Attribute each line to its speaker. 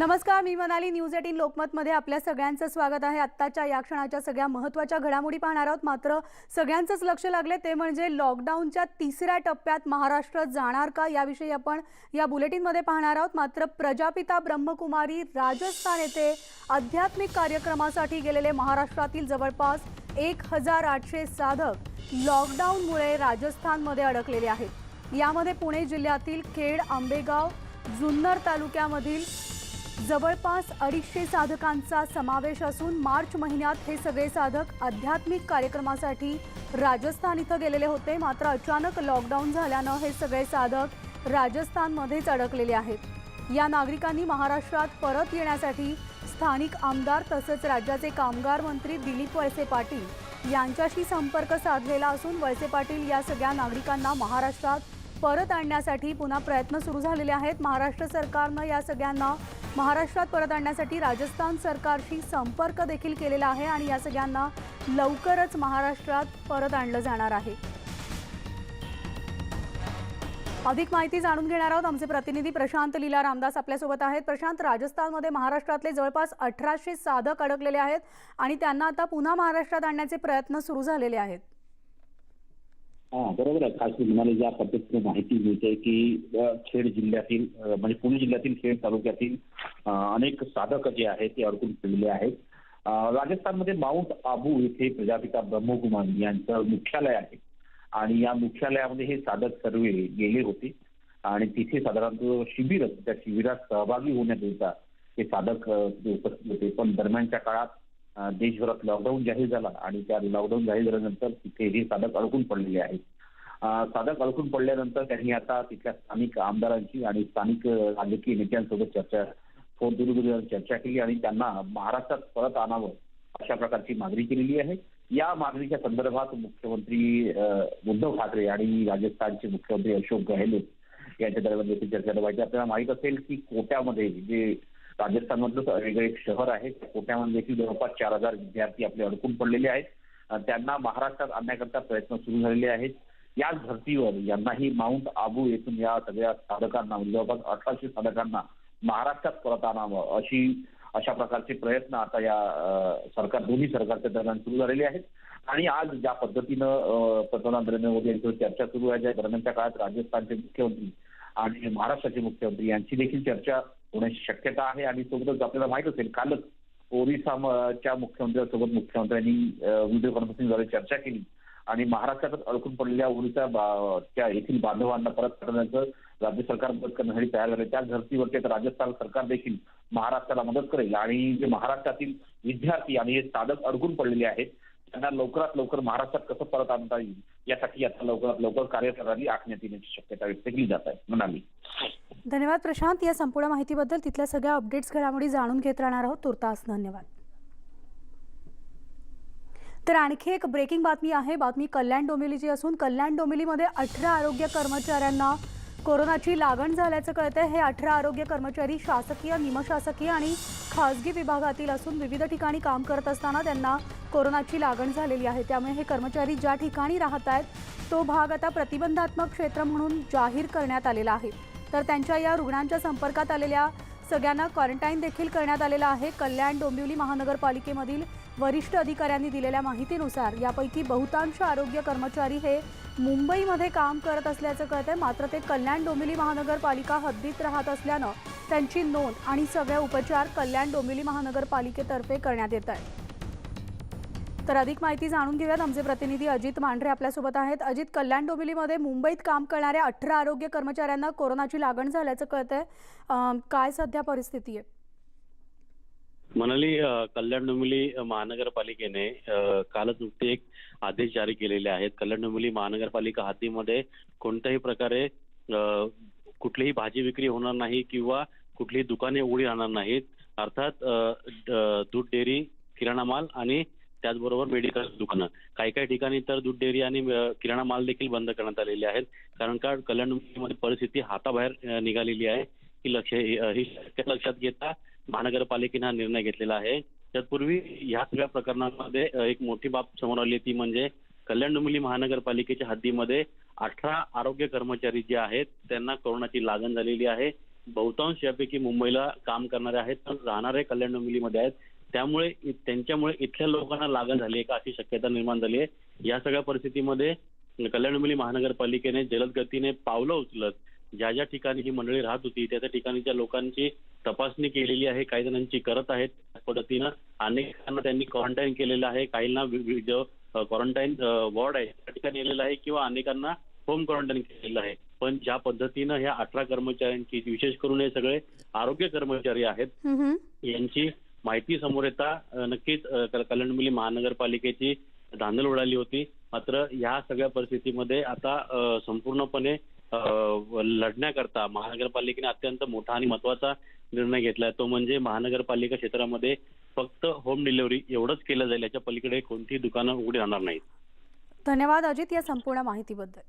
Speaker 1: नमस्कार मी Manali news eighteen लोकमतमध्ये आपल्या सगळ्यांचं स्वागत आहे. आत्ताच्या या क्षणाच्या सगळ्या महत्त्वाच्या घडामोडी पाहणार आहोत. मात्र सगळ्यांचंच लक्ष लागले ते म्हणजे लॉकडाऊनच्या तिसऱ्या टप्प्यात महाराष्ट्र जाणार का याविषयी आपण या बुलेटिनमध्ये पाहणार आहोत. मात्र प्रजापिता ब्रह्मकुमारी राजस्थान येथे आध्यात्मिक कार्यक्रमासाठी गेलेले महाराष्ट्रातील जवळपास एक हजार आठशे साधक लॉकडाऊनमुळे राजस्थानमध्ये अडकलेले आहेत. यामध्ये पुणे जिल्ह्यातील खेड आंबेगाव जुन्नर तालुक्यामधील जवळपास अडीचशे साधकांचा समावेश असून मार्च महिन्यात हे सगळे साधक आध्यात्मिक कार्यक्रमासाठी राजस्थान इथं गेलेले होते. मात्र अचानक लॉकडाऊन झाल्यानं हे सगळे साधक राजस्थानमध्येच अडकलेले आहेत. या नागरिकांनी महाराष्ट्रात परत येण्यासाठी स्थानिक आमदार तसंच राज्याचे कामगार मंत्री दिलीप वळसे पाटील यांच्याशी संपर्क साधलेला असून वळसे पाटील या सगळ्या नागरिकांना महाराष्ट्रात परत आणण्यासाठी पुन्हा प्रयत्न सुरू झालेले आहेत. महाराष्ट्र सरकारनं या सगळ्यांना महाराष्ट्रात परत आणण्यासाठी राजस्थान सरकारशी संपर्क देखील केलेला आहे आणि या सगळ्यांना लवकरच महाराष्ट्रात परत आणलं जाणार आहे. अधिक माहिती जाणून घेणार आहोत आमचे प्रतिनिधी प्रशांत लीला रामदास आपल्यासोबत आहेत. प्रशांत राजस्थानमध्ये महाराष्ट्रातले जवळपास अठराशे साधक अडकलेले आहेत आणि त्यांना आता पुन्हा महाराष्ट्रात आणण्याचे प्रयत्न सुरू झालेले आहेत.
Speaker 2: हा बरोबर आहे. खास तुम्हाला ज्या पद्धतीने माहिती मिळते की खेड जिल्ह्यातील म्हणजे पुणे जिल्ह्यातील खेड तालुक्यातील अनेक साधक जे आहेत ते अडकून पडलेले आहेत. राजस्थानमध्ये माउंट आबू येथे प्रजापिता ब्रह्मकुमार यांचं मुख्यालय आहे. आणि या मुख्यालयामध्ये हे साधक सर्व गेले होते. आणि तिथे साधारणतः शिबिर त्या शिबिरात सहभागी होण्याकरिता हे साधक उपस्थित होते. पण दरम्यानच्या काळात देशभरात लॉकडाऊन जाहीर झाला आणि त्या लॉकडाऊन जाहीर झाल्यानंतर तिथे हे साधक अडकून पडलेले आहेत. साधक अडकून पडल्यानंतर त्यांनी आता तिथल्या स्थानिक आमदारांची आणि स्थानिक राजकीय नेत्यांसोबत चर्चा फोन दुरुपयोग चर्चा केली आणि त्यांना महाराष्ट्रात परत आणावं अशा प्रकारची मागणी केलेली आहे. या मागणीच्या संदर्भात मुख्यमंत्री उद्धव ठाकरे आणि राजस्थानचे मुख्यमंत्री अशोक गहलोत यांच्या दरम्यान देखील चर्चा व्हायची आपल्याला माहीत असेल की कोट्यामध्ये जे राजस्थानमधलं वेगळं एक शहर आहे. कोट्यामध्ये देखील जवळपास चार हजार विद्यार्थी आपले अडकून पडलेले आहेत. त्यांना महाराष्ट्रात आणण्याकरता प्रयत्न सुरू झालेले आहेत. याच धर्तीवर यांनाही माउंट आबू येथून या सगळ्या साधकांना म्हणजे जवळपास अठराशे साधकांना महाराष्ट्रात परत आणावं अशी अशा प्रकारचे प्रयत्न आता या सरकार दोन्ही सरकारच्या दरम्यान सुरू झालेले आहेत. आणि आज ज्या पद्धतीनं पंतप्रधान नरेंद्र मोदी यांच्यावर चर्चा सुरू आहे त्या दरम्यानच्या काळात राजस्थानचे मुख्यमंत्री आणि महाराष्ट्राचे मुख्यमंत्री यांची देखील चर्चा होण्याची शक्यता आहे आणि सोबतच आपल्याला माहीत असेल कालच ओरिसाच्या मुख्यमंत्र्यांसोबत मुख्यमंत्र्यांनी व्हिडिओ कॉन्फरन्सिंगद्वारे चर्चा केली आणि महाराष्ट्रातच अडकून पडलेल्या ओरिसा त्या येथील बांधवांना परत करण्याचं राज्य सरकार मदत करण्यासाठी तयार झाले. त्याच धर्तीवरती आता राजस्थान सरकार देखील महाराष्ट्राला मदत करेल आणि जे महाराष्ट्रातील विद्यार्थी आणि हे साधक अडकून पडलेले आहेत त्यांना लवकरात लवकर महाराष्ट्रात कसं परत आणता येईल यासाठी आता लवकरात लवकर कार्यप्रणाली आखण्यात येण्याची शक्यता व्यक्त केली जात आहे. म्हणाली
Speaker 1: धन्यवाद प्रशांत. या संपूर्ण माहितीबद्दल तिथल्या सगळ्या अपडेट्स घडामोडी जाणून घेत राहणार आहोत तुर्तास. धन्यवाद. तर आणखी एक ब्रेकिंग बातमी आहे. बातमी कल्याण डोंबिवलीची असून कल्याण डोंबिवलीमध्ये अठरा आरोग्य कर्मचाऱ्यांना कोरोनाची लागण झाल्याचं कळतंय. हे अठरा आरोग्य कर्मचारी शासकीय निमशासकीय आणि खासगी विभागातील असून विविध ठिकाणी काम करत असताना त्यांना कोरोनाची लागण झालेली आहे. त्यामुळे हे कर्मचारी ज्या ठिकाणी राहत आहेत तो भाग आता प्रतिबंधात्मक क्षेत्र म्हणून जाहीर करण्यात आलेला आहे. तर त्यांच्या या रुग्णांच्या संपर्कात आलेल्या सगळ्यांना क्वारंटाईन देखील करण्यात आलेला आहे. कल्याण डोंबिवली महानगरपालिकेमधील वरिष्ठ अधिकाऱ्यांनी दिलेल्या माहितीनुसार यापैकी बहुतांश आरोग्य कर्मचारी हे मुंबईमध्ये काम करत असल्याचं कळतंय. मात्र ते कल्याण डोंबिवली महानगरपालिका हद्दीत राहत असल्यानं त्यांची नोंद आणि सगळे उपचार कल्याण डोंबिवली महानगरपालिकेतर्फे करण्यात येत आहे तर अधिक माहिती जाणून घेऊयात. आमचे प्रतिनिधी अजित मांढरे आपल्यासोबत आहेत. अजित कल्याण डोंबिवलीमध्ये मुंबईत काम करणाऱ्या अठरा आरोग्य कर्मचाऱ्यांना कोरोनाची लागण झाल्याचं कळतंय. काय सध्या परिस्थिती आहे?
Speaker 3: मनाली कल्याण डोंबिवली महानगरपालिकेने कालच नुकते एक आदेश जारी केलेले आहेत. कल्याण डोंबिवली महानगरपालिका हद्दीमध्ये कोणत्याही प्रकारे कुठलीही भाजी विक्री होणार नाही किंवा कुठलीही दुकाने उघडी राहणार नाहीत. अर्थात दूध डेअरी किराणा माल आणि त्याचबरोबर मेडिकल दुकानं. काही काही ठिकाणी तर दूध डेअरी आणि किराणा माल देखील बंद करण्यात आलेले आहेत. कारण का? कल्याण परिस्थिती हाताबाहेर निघालेली आहे. की लक्ष ही लक्षात घेता महानगरपालिकेने हा निर्णय घेतलेला आहे. तत्पूर्वी ह्या सगळ्या प्रकरणामध्ये एक मोठी बाब समोर आली ती म्हणजे कल्याण डोंबिवली महानगरपालिकेच्या हद्दीमध्ये अठरा आरोग्य कर्मचारी जे आहेत त्यांना कोरोनाची लागण झालेली आहे. बहुतांश यापैकी मुंबईला काम करणारे आहेत. पण राहणारे कल्याण डोंबिवलीमध्ये आहेत. त्यामुळे त्यांच्यामुळे इथल्या लोकांना लागण झाली आहे का अशी शक्यता निर्माण झाली आहे या सगळ्या परिस्थितीमध्ये कल्याण डोंबिवली महानगरपालिकेने जलद गतीने पावलं उचलत ज्या ज्या ठिकाणी ही मंडळी राहत होती त्या त्या ठिकाणीच्या लोकांची तपासणी केलेली आहे काही जणांची करत आहेत त्या पद्धतीनं अनेकांना त्यांनी क्वारंटाईन केलेलं आहे काहींना जो क्वारंटाईन वॉर्ड आहे त्या ठिकाणी नेलेलं आहे किंवा अनेकांना होम क्वारंटाईन केलेलं आहे पण ज्या पद्धतीनं ह्या अठरा कर्मचाऱ्यांची विशेष करून हे सगळे आरोग्य कर्मचारी आहेत. यांची माहिती समोर येता. नक्कीच कलंडमुली महानगरपालिकेची धांदल उडाली होती. मात्र या सगळ्या परिस्थितीमध्ये आता संपूर्णपणे लढण्याकरता महानगरपालिकेने अत्यंत मोठा आणि महत्त्वाचा निर्णय घेतलाय. तो म्हणजे महानगरपालिका क्षेत्रामध्ये फक्त होम डिलिव्हरी एवढंच केलं जाईल याच्या पलीकडे कोणतीही दुकानं उघडी राहणार नाहीत.
Speaker 1: धन्यवाद अजित या संपूर्ण माहितीबद्दल.